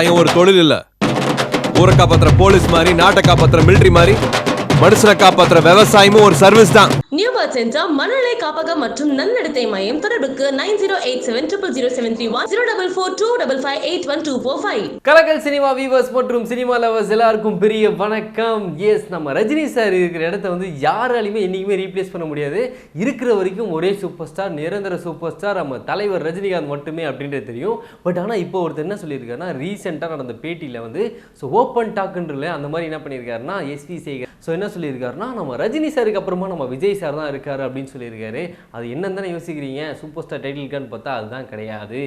விவசாயம் ஒரு தொழில் இல்ல. ஊரை காப்பாத்துற போலீஸ் மாதிரி நாட்டை காப்பாத்துற மிலிட்ரி மாதிரி. மனுஷனை காப்பாத்துற விவசாயமும் ஒரு சர்வீஸ் தான். நியூ பர்த் சென்டர் மனநிலை காப்பகம் மற்றும் நன்னடத்தை மையம் தொடர்புக்கு nine zero eight seven triple zero seven three one zero double four two double five eight one two four five Kalakkal cinema viewers மற்றும் சினிமா லவர்ஸ் எல்லாருக்கும் பெரிய வணக்கம். எஸ் நம்ம ரஜினி சார் இருக்கிற இடத்த வந்து யாராலையுமே என்றைக்குமே ரீப்ளேஸ் பண்ண முடியாது. இருக்கிற வரைக்கும் ஒரே சூப்பர் ஸ்டார் நிரந்தர சூப்பர் ஸ்டார் நம்ம தலைவர் ரஜினிகாந்த் மட்டுமே அப்படின்றது தெரியும். பட் ஆனால் இப்போ ஒருத்தர் என்ன சொல்லியிருக்காருன்னா ரீசெண்டாக நடந்த பேட்டியில் வந்து ஸோ ஓப்பன் டாக்குன்றல அந்த மாதிரி என்ன பண்ணியிருக்காருன்னா எஸ்வி சேகர் ஸோ என்ன சொல்லியிருக்காருன்னா நம்ம ரஜினி சாருக்கு அப்புறமா நம்ம விஜய் சார் தான் இருக்காரு அப்படின்னு சொல்லியிருக்காரு. அது என்னன்னு யோசிக்கிறீங்க? சூப்பர் ஸ்டார் டைட்டிலுக்கான்னு பார்த்தா அதுதான் கிடையாது.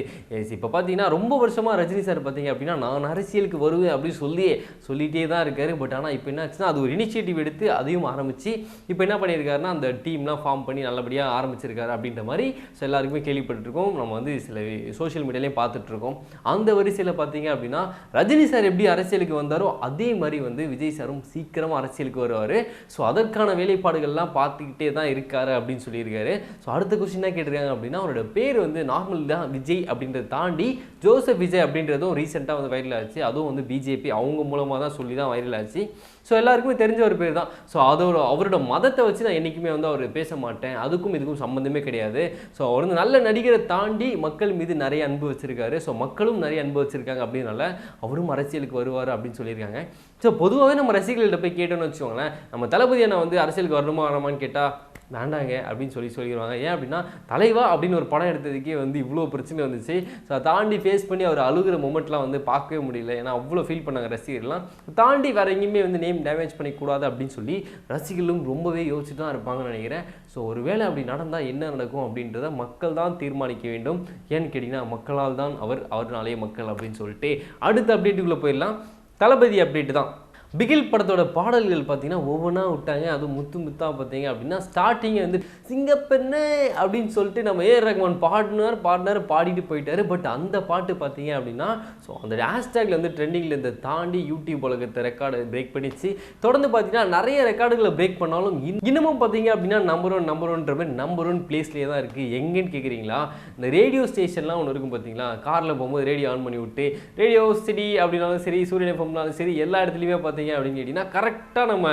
இப்போ பார்த்தீங்கன்னா ரொம்ப வருஷமாக ரஜினி சார் பார்த்தீங்க அப்படின்னா நான் அரசியலுக்கு வருவேன் அப்படின்னு சொல்லி சொல்லிகிட்டே தான் இருக்காரு. பட் ஆனால் இப்போ என்ன ஆச்சுன்னா அது ஒரு இனிஷியேட்டிவ் எடுத்து அதையும் ஆரம்பித்து இப்போ என்ன பண்ணியிருக்காருன்னா அந்த டீம்லாம் ஃபார்ம் பண்ணி நல்லபடியாக ஆரம்பிச்சிருக்காரு அப்படின்ற மாதிரி ஸோ எல்லாருக்குமே கேள்விப்பட்டிருக்கோம். நம்ம வந்து சில சோஷியல் மீடியாலையும் பார்த்துட்ருக்கோம். அந்த வரிசையில் பார்த்தீங்க அப்படின்னா ரஜினி சார் எப்படி அரசியலுக்கு வந்தாரோ அதே மாதிரி வந்து விஜய் சாரும் சீக்கிரமாக அரசியலுக்கு வருவார். ஸோ அதற்கான வேலைப்பாடுகள்லாம் பார்த்துக்கிட்டே தான் இருக்காரு அப்படின்னு சொல்லியிருக்காரு. ஸோ அடுத்த கொஸ்டின் என்ன கேட்டிருக்காங்க அப்படின்னா அவரோட பேர் வந்து நார்மல் தான் விஜய் அப்படின்றத தாண்டி ஜோசப் விஜய் அப்படின்றதும் ரீசெண்டாக வந்து வைரல் ஆச்சு. அதுவும் வந்து பிஜேபி அவங்க மூலமாக தான் சொல்லி தான் வைரல் ஆச்சு. ஸோ எல்லாருக்குமே தெரிஞ்ச ஒரு பேர் தான். ஸோ அதோட அவரோட மதத்தை வச்சு நான் என்றைக்குமே வந்து அவர் பேச மாட்டேன். அதுக்கும் இதுக்கும் சம்மந்தமே கிடையாது. ஸோ அவர் வந்து நல்ல நடிகரை தாண்டி மக்கள் மீது நிறைய அன்பு வச்சுருக்காரு. ஸோ மக்களும் நிறைய அன்பு வச்சுருக்காங்க அப்படின்னால அவரும் அரசியலுக்கு வருவார் அப்படின்னு சொல்லியிருக்காங்க. ஸோ பொதுவாகவே நம்ம ரசிகர்கள்ட்ட போய் கேட்டோம்னு வச்சுக்கோங்களேன். நம்ம தளபதி அண்ணா வந்து அரசியலுக்கு வரணுமா வரணுமான்னு கேட்டால் வேண்டாங்க அப்படின்னு சொல்லி சொல்லிடுவாங்க. ஏன் அப்படின்னா தலைவா அப்படின்னு ஒரு படம் எடுத்ததுக்கே வந்து இவ்வளோ பிரச்சனை வந்துச்சு. ஸோ அதை தாண்டி ஃபேஸ் பண்ணி அவர் அழுகிற மூமெண்ட்லாம் வந்து பார்க்கவே முடியல. ஏன்னா அவ்வளோ ஃபீல் பண்ணாங்க ரசிகர்லாம் தாண்டி வேற எங்கேயுமே வந்து நேம் டேமேஜ் பண்ணிக்கூடாது அப்படின்னு சொல்லி ரசிகர்களும் ரொம்பவே யோசிச்சுட்டு தான் இருப்பாங்கன்னு நினைக்கிறேன். ஸோ ஒருவேளை அப்படி நடந்தால் என்ன நடக்கும் அப்படின்றத மக்கள் தான் தீர்மானிக்க வேண்டும். ஏன்னு கேட்டிங்கன்னா மக்களால் தான் அவர் அவர்னாலே மக்கள் அப்படின்னு சொல்லிட்டு அடுத்த அப்டேட்டுக்குள்ளே போயிடலாம். தளபதி அப்டேட்டு தான். பிகில் படத்தோட பாடல்கள் பார்த்தீங்கன்னா ஒவ்வொன்றா விட்டாங்க. அதுவும் முத்து முத்தாக பார்த்தீங்க அப்படின்னா ஸ்டார்டிங்கை வந்து சிங்கப்பெண்ணே அப்படின்னு சொல்லிட்டு நம்ம ஏ. ரஹ்மான் பாடினார் பாடினார் பாடிட்டு போயிட்டாரு. பட் அந்த பாட்டு பார்த்தீங்க அப்படின்னா ஸோ அந்த ஹேஷ்டேக்ல வந்து ட்ரெண்டிங்கில் இந்த தாண்டி யூடியூப் உலகத்தை ரெக்கார்டு பிரேக் பண்ணிச்சு தொடர்ந்து பார்த்தீங்கன்னா நிறைய ரெக்கார்டுகளை பிரேக் பண்ணாலும் இன்னமும் பார்த்தீங்க அப்படின்னா நம்பர் ஒன் நம்பர் ஒன்ற மாதிரி நம்பர் ஒன் பிளேஸ்லேயே தான் இருக்குது எங்கேன்னு கேட்குறீங்களா இந்த ரேடியோ ஸ்டேஷன்லாம் ஒன்று இருக்கும் பார்த்தீங்களா? காரில் போகும்போது ரேடியோ ஆன் பண்ணி விட்டு ரேடியோ சிட்டி அப்படின்னாலும் சரி சூரியன் எஃப்எம்னாலும் சரி எல்லா இடத்துலையுமே பார்த்தீங்க அப்படின்னு கேட்டிங்கன்னா கரெக்டாக நம்ம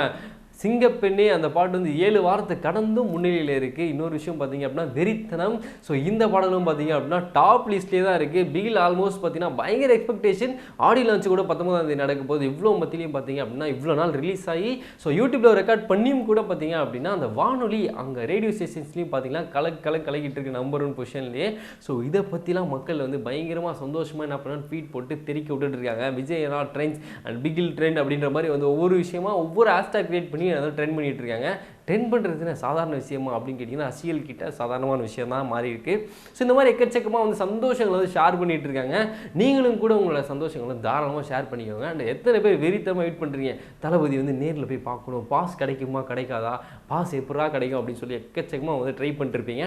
சிங்கப்பெண்ணே அந்த பாட்டு வந்து ஏழு வாரத்தை கடந்தும் முன்னிலையில் இருக்குது இன்னொரு விஷயம் பார்த்தீங்க அப்படின்னா வெறித்தனம். ஸோ இந்த பாடலும் பார்த்தீங்க அப்படின்னா டாப் லிஸ்ட்லேயே தான் இருக்குது பிகில் ஆல்மோஸ்ட் பார்த்தீங்கன்னா பயங்கர எக்ஸ்பெக்டேஷன் ஆடியோ லான்ச் கூட பத்தொன்பதாம் தேதி நடக்கும் போது இவ்வளோ மத்தியிலையும் பார்த்தீங்க அப்படின்னா இவ்வளோ நாள் ரிலீஸ் ஆகி ஸோ யூடியூப்பில் ரெக்கார்ட் பண்ணியும் கூட பார்த்தீங்க அப்படின்னா அந்த வானொலி அங்கே ரேடியோ ஸ்டேஷன்ஸ்லையும் பார்த்தீங்கன்னா கலக் கலக் கலக்கிட்டு இருக்கு நம்பர் ஒன் பொசிஷன்லேயே ஸோ இதை பற்றிலாம் மக்கள் வந்து பயங்கரமாக சந்தோஷமாக என்ன பண்ணான்னு ட்வீட் போட்டு தெறிக்க விட்டுட்டு இருக்காங்க. விஜயனா ட்ரெண்ட்ஸ் அண்ட் பிகில் ட்ரெண்ட் அப்படின்ற மாதிரி வந்து ஒவ்வொரு விஷயமா ஒவ்வொரு ஹேஷ்டாக் கிரியேட் பண்ணி அதை ட்ரெண்ட் பண்ணிட்டு இருக்காங்க. ட்ரெண்ட் பண்ணுறதுன்னு சாதாரண விஷயமா அப்படின்னு கேட்டிங்கன்னா அரசியல் கிட்ட சாதாரணமான விஷயம் தான் மாறி இருக்கு ஸோ இந்த மாதிரி எக்கச்சக்கமாக வந்து சந்தோஷங்களை வந்து ஷேர் பண்ணிட்டு இருக்காங்க. நீங்களும் கூட உங்களோட சந்தோஷங்களை தாராளமாக ஷேர் பண்ணிக்கோங்க. அண்ட் எத்தனை பேர் வெறித்தமாக வெயிட் பண்ணுறீங்க தளபதி வந்து நேரில் போய் பார்க்கணும். பாஸ் கிடைக்குமா கிடைக்காதா? பாஸ் எப்படா கிடைக்கும் அப்படின்னு சொல்லி எக்கச்சக்கமாக வந்து ட்ரை பண்ணிருப்பீங்க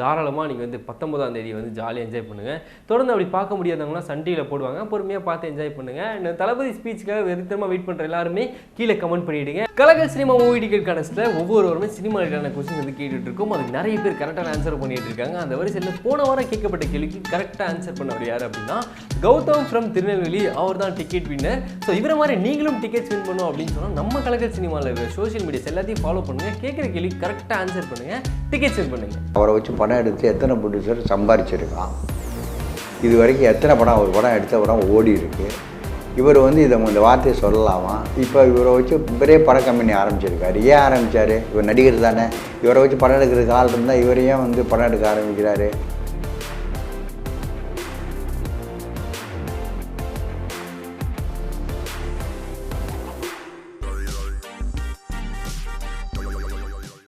தாராளமாக நீங்கள் வந்து பத்தொன்பதாம் தேதி வந்து ஜாலியாக என்ஜாய் பண்ணுங்கள் தொடர்ந்து அப்படி பார்க்க முடியாதவங்களாம் சன் டிவியில் போடுவாங்க. பொறுமையாக பார்த்து என்ஜாய் பண்ணுங்கள் இந்த தளபதி ஸ்பீச்சுக்காக வெறித்தமாக வெயிட் பண்ணுற எல்லாருமே கீழே கமெண்ட் பண்ணிவிடுங்க கலகல் சினிமா மூவி டிக்கெட் கணஸ்ட்டில் ஒவ்வொருவருமே சினிமாக்கான கொஸ்டின் வந்து கேட்டுட்டு இருக்கோம் அதுக்கு நிறைய பேர் கரெக்டான ஆன்சர் பண்ணிட்டு இருக்காங்க அந்த வரிசையில் போன வாரம் கேட்கப்பட்ட கேள்விக்கு கரெக்டாக ஆன்சர் பண்ணவர் யார் அப்படின்னா கௌதம் ஃப்ரம் திருநெல்வேலி. அவர் தான் டிக்கெட் வின்னர் ஸோ இவரை மாதிரி நீங்களும் டிக்கெட்ஸ் வின் பண்ணும் அப்படின்னு சொன்னால் நம்ம கலகல் சினிமாவில் இருக்கிற சோஷியல் மீடியாஸ் எல்லாத்தையும் ஃபாலோ பண்ணுங்கள் கேட்குற கேள்வி கரெக்டாக ஆன்சர் பண்ணுங்கள் டிக்கெட்ஸ் வின் பண்ணுங்கள் அவரை வச்சு படம் எடுத்து எத்தனை ப்ரொடியூசர் சம்பாரிச்சிருக்கான்? இது வரைக்கும் எத்தனை படம் ஒரு படம் எடுத்த படம் ஓடி இருக்குது இவர் வந்து இதை இந்த வார்த்தையை சொல்லலாமா? இப்போ இவரை வச்சு இவரே பட கம்பெனி ஆரம்பிச்சிருக்காரு. ஏன் ஆரம்பித்தார் இவர் நடிகர் தானே. இவரை வச்சு படம் எடுக்கிற கால் இருந்தால் இவரையும் வந்து படம் எடுக்க ஆரம்பிக்கிறாரு.